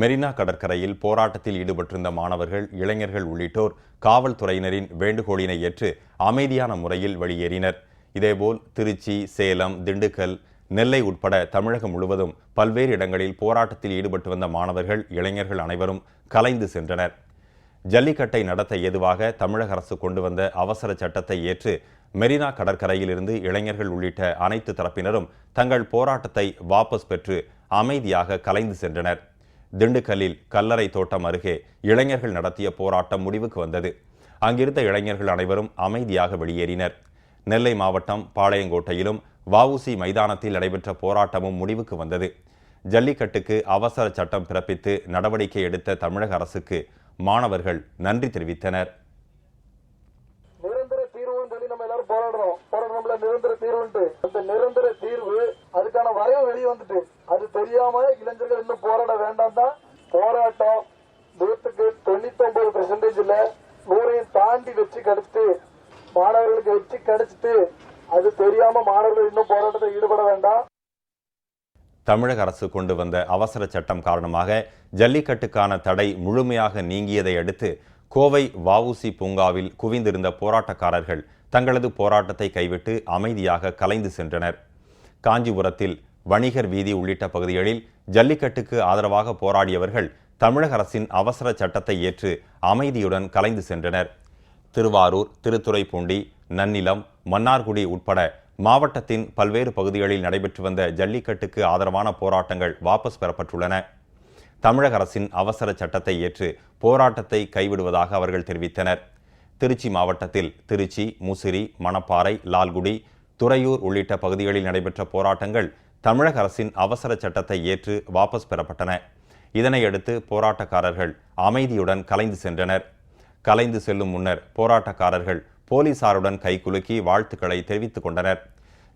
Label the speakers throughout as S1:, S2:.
S1: மெரினா கடற்கரையில் போராட்டத்தில் ஈடுபட்டிருந்த மாணவர்கள் இளைஞர்கள் உள்ளிட்டோர் காவல்துறையினரின் வேண்டுகோளினை ஏற்று அமைதியான முறையில் வெளியேறினர். இதேபோல் திருச்சி சேலம் திண்டுக்கல் நெல்லை உட்பட தமிழகம் முழுவதும் பல்வேறு இடங்களில் போராட்டத்தில் ஈடுபட்டு வந்த மாணவர்கள் இளைஞர்கள் அனைவரும் கலைந்து சென்றனர். ஜல்லிக்கட்டை நடத்த ஏதுவாக தமிழக அரசு கொண்டு வந்த அவசர சட்டத்தை ஏற்று மெரினா கடற்கரையிலிருந்து இளைஞர்கள் உள்ளிட்ட அனைத்து தரப்பினரும் தங்கள் போராட்டத்தை வாபஸ் பெற்று அமைதியாக கலைந்து சென்றனர். திண்டுக்கல்லில் கல்லறை தோட்டம் அருகே இளைஞர்கள் நடத்திய போராட்டம் முடிவுக்கு வந்தது. அங்கிருந்த இளைஞர்கள் அனைவரும் அமைதியாக வெளியேறினர். நெல்லை மாவட்டம் பாளையங்கோட்டையிலும் வவுசி மைதானத்தில் நடைபெற்ற போராட்டமும் முடிவுக்கு வந்தது. ஜல்லிக்கட்டுக்கு அவசர சட்டம் பிறப்பித்து நடவடிக்கை எடுத்த தமிழக அரசுக்கு மாணவர்கள் நன்றி தெரிவித்தனர்.
S2: எல்லாரும் போராடுறோம் போராடுறோம்ல நிரந்தர தீர்வுன்ட்டு அந்த நிரந்தர தீர்வு அதுக்கான வரைவு வெளியே வந்துட்டு. அது தெரியாம இளைஞர்கள் இன்னும் போராட வேண்டாம் தான். போராட்டம் நூற்றுக்கு தொண்ணூத்தி ஒன்பது பெர்சன்டேஜ்ல நூறையும் தாண்டி வெற்றி கிடைச்சிட்டு மாணவர்களுக்கு வெற்றி கிடைச்சிட்டு அது தெரியாம மாணவர்கள் இன்னும் போராட்டத்தில் ஈடுபட வேண்டாம்.
S1: தமிழக அரசு கொண்டு வந்த அவசர சட்டம் காரணமாக ஜல்லிக்கட்டுக்கான தடை முழுமையாக நீங்கியதை அடுத்து கோவை வவுசி பூங்காவில் குவிந்திருந்த போராட்டக்காரர்கள் தங்களது போராட்டத்தை கைவிட்டு அமைதியாக கலைந்து சென்றனர். காஞ்சிபுரத்தில் வணிகர் வீதி உள்ளிட்ட பகுதிகளில் ஜல்லிக்கட்டுக்கு ஆதரவாக போராடியவர்கள் தமிழக அரசின் அவசர சட்டத்தை ஏற்று அமைதியுடன் கலைந்து சென்றனர். திருவாரூர் திருத்துறைப்பூண்டி நன்னிலம் மன்னார்குடி உட்பட மாவட்டத்தின் பல்வேறு பகுதிகளில் நடைபெற்று வந்த ஜல்லிக்கட்டுக்கு ஆதரவான போராட்டங்கள் வாபஸ் பெறப்பட்டுள்ளன. தமிழக அரசின் அவசர சட்டத்தை ஏற்று போராட்டத்தை கைவிடுவதாக அவர்கள் தெரிவித்தனர். திருச்சி மாவட்டத்தில் திருச்சி முசிறி மணப்பாறை லால்குடி துறையூர் உள்ளிட்ட பகுதிகளில் நடைபெற்ற போராட்டங்கள் தமிழக அரசின் அவசர சட்டத்தை ஏற்று வாபஸ் பெறப்பட்டன. இதனையடுத்து போராட்டக்காரர்கள் அமைதியுடன் கலைந்து சென்றனர். கலைந்து செல்லும் முன்னர் போராட்டக்காரர்கள் போலீசாருடன் கைகுலுக்கி வாழ்த்துக்களை தெரிவித்துக் கொண்டனர்.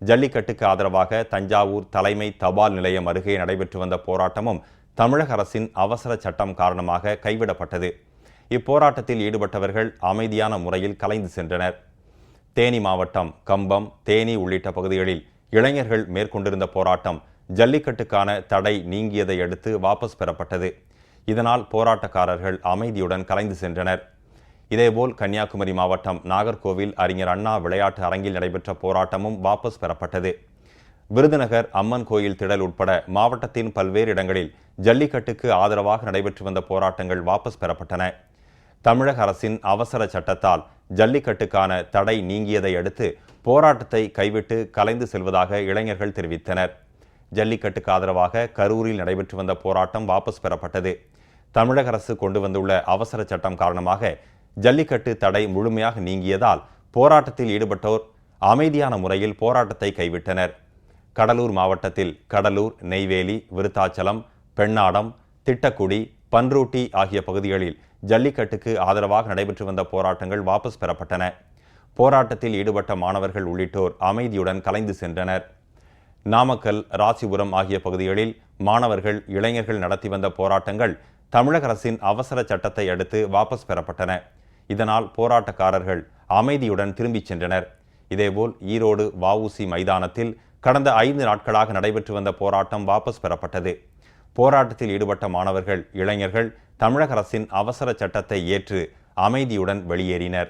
S1: ஜல்லிக்கட்டுக்கு ஆதரவாக தஞ்சாவூர் தலைமை தபால் நிலையம் அருகே நடைபெற்று வந்த போராட்டமும் தமிழக அரசின் அவசர சட்டம் காரணமாக கைவிடப்பட்டது. இப்போராட்டத்தில் ஈடுபட்டவர்கள் அமைதியான முறையில் கலைந்து சென்றனர். தேனி மாவட்டம் கம்பம் தேனி உள்ளிட்ட பகுதிகளில் இளைஞர்கள் மேற்கொண்டிருந்த போராட்டம் ஜல்லிக்கட்டுக்கான தடை நீங்கியதை அடுத்து வாபஸ் பெறப்பட்டது. இதனால் போராட்டக்காரர்கள் அமைதியுடன் கலைந்து சென்றனர். இதேபோல் கன்னியாகுமரி மாவட்டம் நாகர்கோவில் அறிஞர் அண்ணா விளையாட்டு அரங்கில் நடைபெற்ற போராட்டமும் வாபஸ் பெறப்பட்டது. விருதுநகர் அம்மன் கோயில் திடல் உட்பட மாவட்டத்தின் பல்வேறு இடங்களில் ஜல்லிக்கட்டுக்கு ஆதரவாக நடைபெற்று வந்த போராட்டங்கள் வாபஸ் பெறப்பட்டன. தமிழக அரசின் அவசர சட்டத்தால் ஜல்லிக்கட்டுக்கான தடை நீங்கியதை அடுத்து போராட்டத்தை கைவிட்டு கலைந்து செல்வதாக இளைஞர்கள் தெரிவித்தனர். ஜல்லிக்கட்டுக்கு ஆதரவாக கரூரில் நடைபெற்று வந்த போராட்டம் வாபஸ் பெறப்பட்டது. தமிழக அரசு கொண்டு வந்துள்ள அவசர சட்டம் காரணமாக ஜல்லிக்கட்டு தடை முழுமையாக நீங்கியதால் போராட்டத்தில் ஈடுபட்டோர் அமைதியான முறையில் போராட்டத்தை கைவிட்டனர். கடலூர் மாவட்டத்தில் கடலூர் நெய்வேலி விருத்தாச்சலம் பெண்ணாடம் திட்டக்குடி பன்ரூட்டி ஆகிய பகுதிகளில் ஜல்லிக்கட்டுக்கு ஆதரவாக நடைபெற்று வந்த போராட்டங்கள் வாபஸ் பெறப்பட்டன. போராட்டத்தில் ஈடுபட்ட மாணவர்கள் உள்ளிட்டோர் அமைதியுடன் கலைந்து சென்றனர். நாமக்கல் ராசிபுரம் ஆகிய பகுதிகளில் மாணவர்கள் இளைஞர்கள் நடத்தி வந்த போராட்டங்கள் தமிழக அரசின் அவசர சட்டத்தை அடுத்து வாபஸ் பெறப்பட்டன. இதனால் போராட்டக்காரர்கள் அமைதியுடன் திரும்பிச் சென்றனர். இதேபோல் ஈரோடு வஉசி மைதானத்தில் கடந்த ஐந்து நாட்களாக நடைபெற்று வந்த போராட்டம் வாபஸ் பெறப்பட்டது. போராட்டத்தில் ஈடுபட்ட மாணவர்கள் இளைஞர்கள் தமிழக அரசின் அவசர சட்டத்தை ஏற்று அமைதியுடன் வெளியேறினர்.